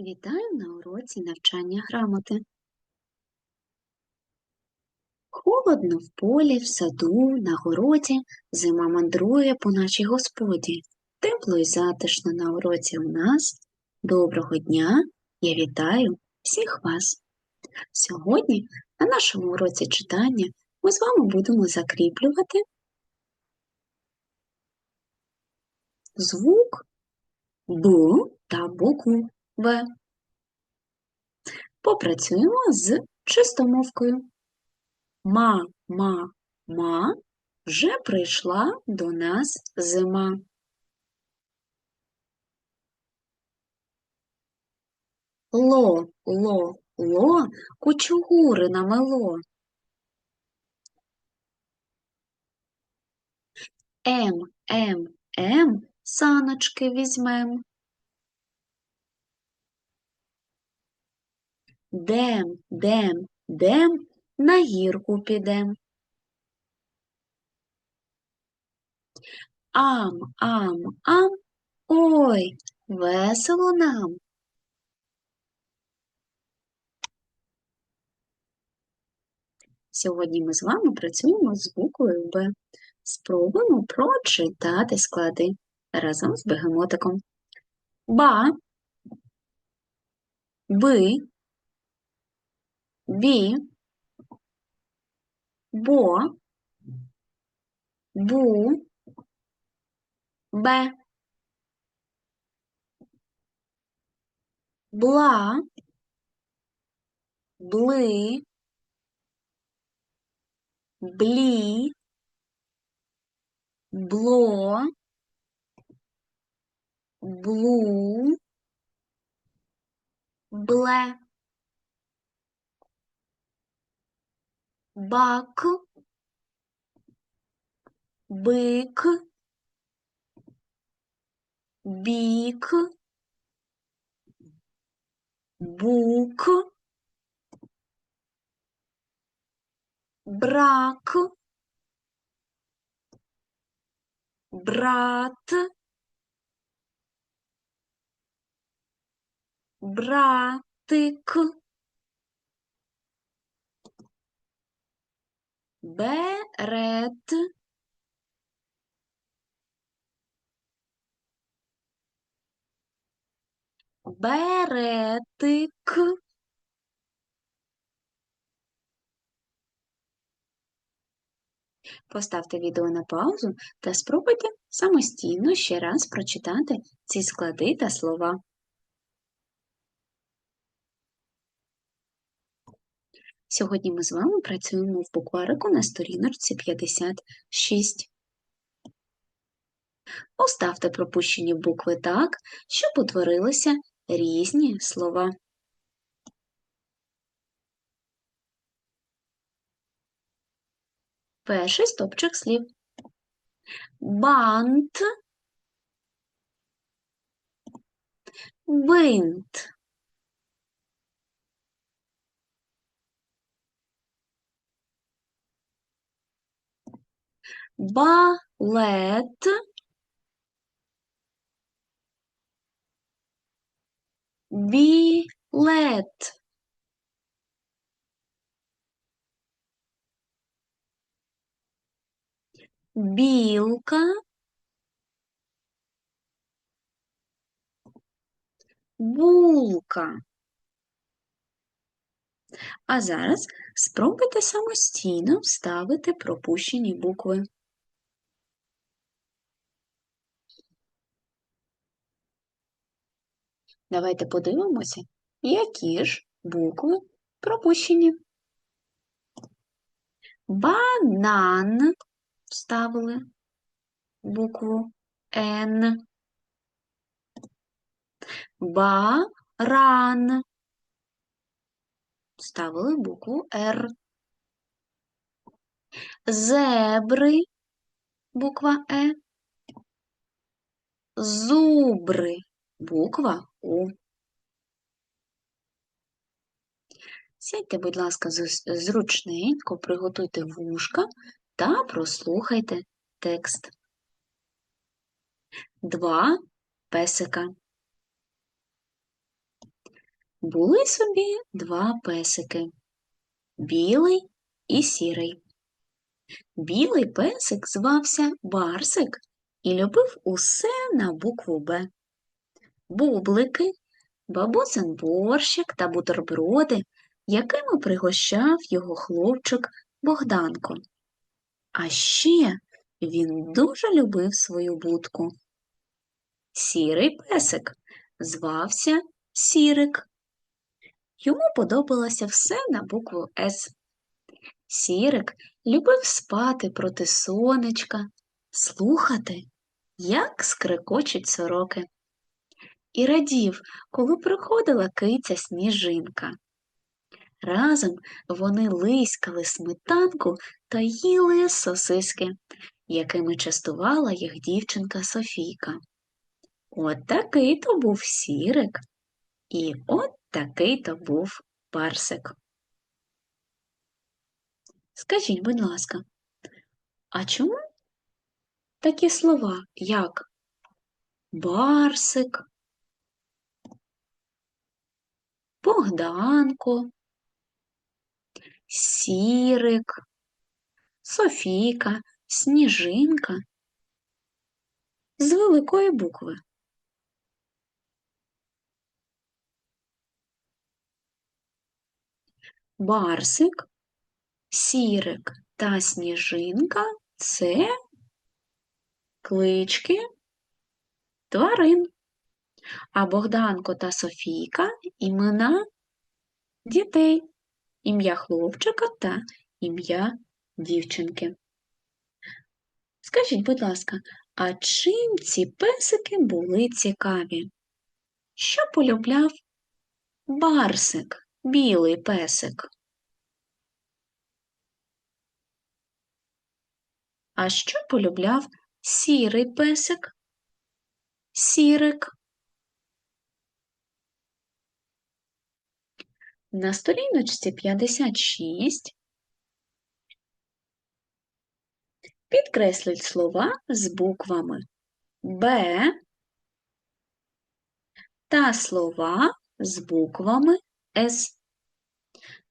Вітаю на уроці навчання грамоти. Холодно в полі, в саду, на городі, зима мандрує по нашій господі. Тепло і затишно на уроці у нас. Доброго дня! Я вітаю всіх вас! Сьогодні на нашому уроці читання ми з вами будемо закріплювати звук Б та букву В. Попрацюємо з чистомовкою. Ма, ма, ма, вже прийшла до нас зима. Ло, ло, ло, кучугури намело. Ем, ем, ем, саночки візьмем. Дем, дем, дем, на гірку підем. Ам, ам, ам, ой, весело нам. Сьогодні ми з вами працюємо з буквою Б. Спробуємо прочитати склади разом з бегемотиком. Ба, би, бі, бо, бу, бе, бла, бли, блі, бло, блу, бле, бак, бик, бік, бук, брак, брат, братик, берет, беретик, Поставте відео на паузу та спробуйте самостійно ще раз прочитати ці склади та слова. Сьогодні ми з вами працюємо в букварику на сторіночці 56. Поставте пропущені букви так, щоб утворилися різні слова. Перший стопчик слів. Бант, бинт, балет, білет. білка, булка. А зараз спробуйте самостійно вставити пропущені букви. Давайте подивимося, які ж букви пропущені. Банан вставили букву Н. Баран. Вставили букву Р. Зебри, буква Е. Зубри, буква У. Сядьте, будь ласка, зручненько, приготуйте вушка та прослухайте текст. Два песика. Були собі два песики білий і сірий. Білий песик звався Барсик і любив усе на букву Б. Бублики, бабусин борщик та бутерброди, якими пригощав його хлопчик Богданко. А ще він дуже любив свою будку. Сірий песик звався Сірик. Йому подобалося все на букву С. Сірик любив спати проти сонечка, слухати, як скрекочуть сороки. І радів, коли приходила киця сніжинка. Разом вони лиськали сметанку та їли сосиски, якими частувала їх дівчинка Софійка. От такий то був сірик, і от такий то був парсик. Скажіть, будь ласка, а чому такі слова, як Барсик, Богданко, Сірик, Софійка, Сніжинка з великої букви? Барсик, Сірик та Сніжинка це клички тварин, а Богданко та Софійка імена дітей, ім'я хлопчика та ім'я дівчинки. Скажіть, будь ласка, а чим ці песики були цікаві? Що полюбляв барсик, білий песик? А що полюбляв сірий песик? Сірик. На сторіночці 56 підкресліть слова з буквами Б та слова з буквами С.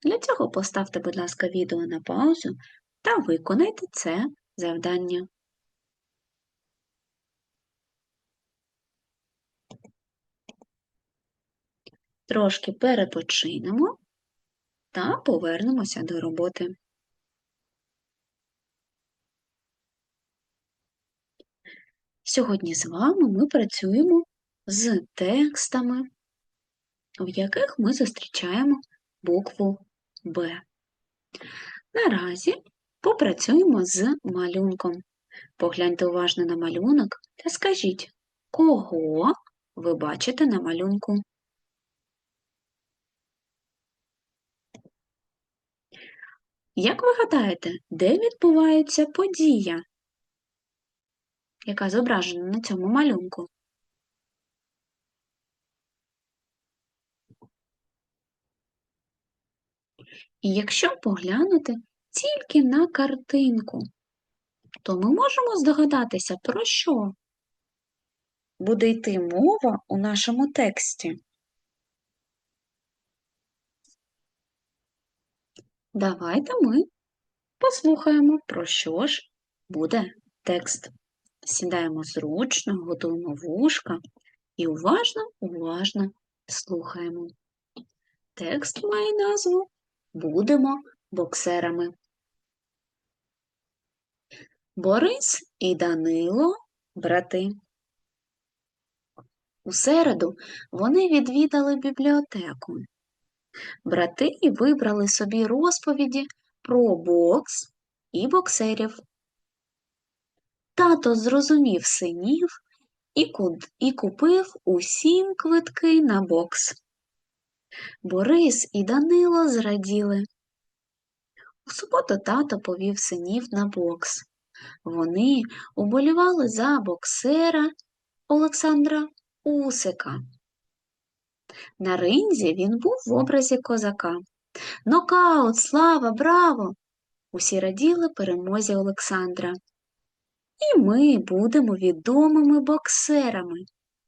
Для цього поставте, будь ласка, відео на паузу та виконайте це завдання. Трошки перепочинемо та повернемося до роботи. Сьогодні з вами ми працюємо з текстами, в яких ми зустрічаємо букву Б. Наразі попрацюємо з малюнком. Погляньте уважно на малюнок та скажіть, кого ви бачите на малюнку. Як ви гадаєте, де відбувається подія, яка зображена на цьому малюнку? І якщо поглянути тільки на картинку, то ми можемо здогадатися, про що буде йти мова у нашому тексті. Давайте ми послухаємо, про що ж буде текст. Сідаємо зручно, готуємо вушка і уважно, уважно слухаємо. Текст має назву Будемо боксерами. Борис і Данило брати. У середу вони відвідали бібліотеку. Брати вибрали собі розповіді про бокс і боксерів. Тато зрозумів синів і, купив усім квитки на бокс. Борис і Данило зраділи. У суботу тато повів синів на бокс. Вони уболівали за боксера Олександра Усика. На ринзі він був в образі козака. Нокаут, слава, браво! Усі раділи перемозі Олександра. І ми будемо відомими боксерами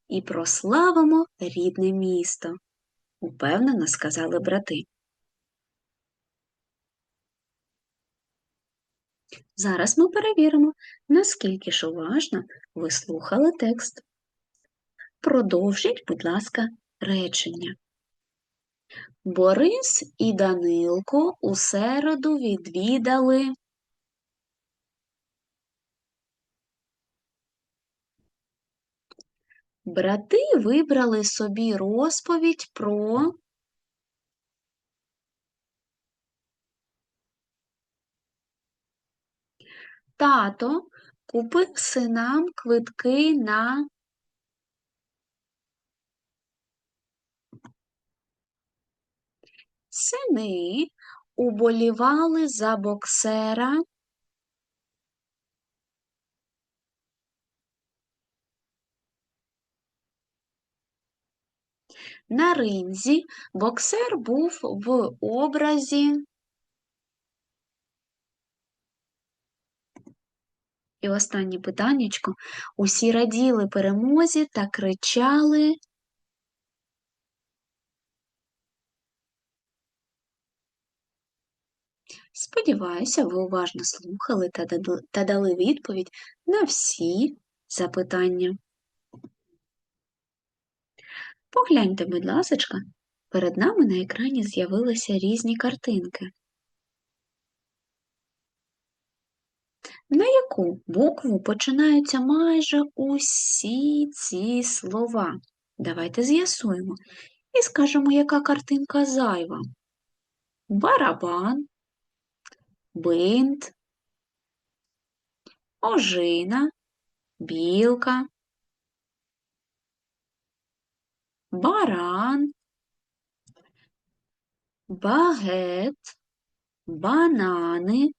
і прославимо рідне місто. упевнено сказали брати. Зараз ми перевіримо, наскільки ж уважно ви слухали текст. Продовжіть, будь ласка, речення. Борис і Данилко у середу відвідали. Брати вибрали собі розповідь про. Тато купив синам квитки на. Сини уболівали за боксера. На ринзі боксер був в образі. І останнє питаннячко. Усі раділи перемозі та кричали. Сподіваюся, ви уважно слухали та дали- відповідь на всі запитання. Погляньте, будь ласочка, перед нами на екрані з'явилися різні картинки. На яку букву починаються майже усі ці слова? Давайте з'ясуємо і скажемо, яка картинка зайва. Барабан, бинт, ожина, білка, баран, багет, банани.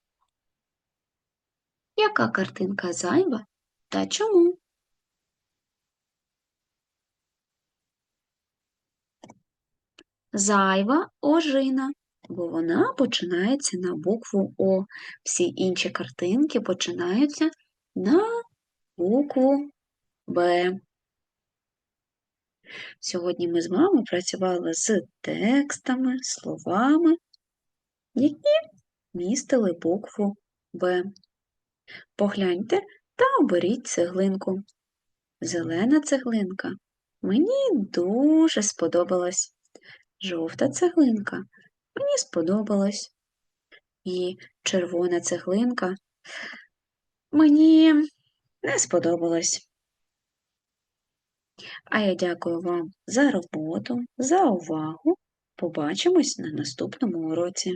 Яка картинка зайва та чому? Зайва ожина, бо вона починається на букву О. Всі інші картинки починаються на букву Б. Сьогодні ми з вами працювали з текстами, словами, які містили букву Б. Погляньте та оберіть цеглинку. Зелена цеглинка мені дуже сподобалась. Жовта цеглинка мені сподобалось. І червона цеглинка мені не сподобалась. А я дякую вам за роботу, за увагу. Побачимось на наступному уроці.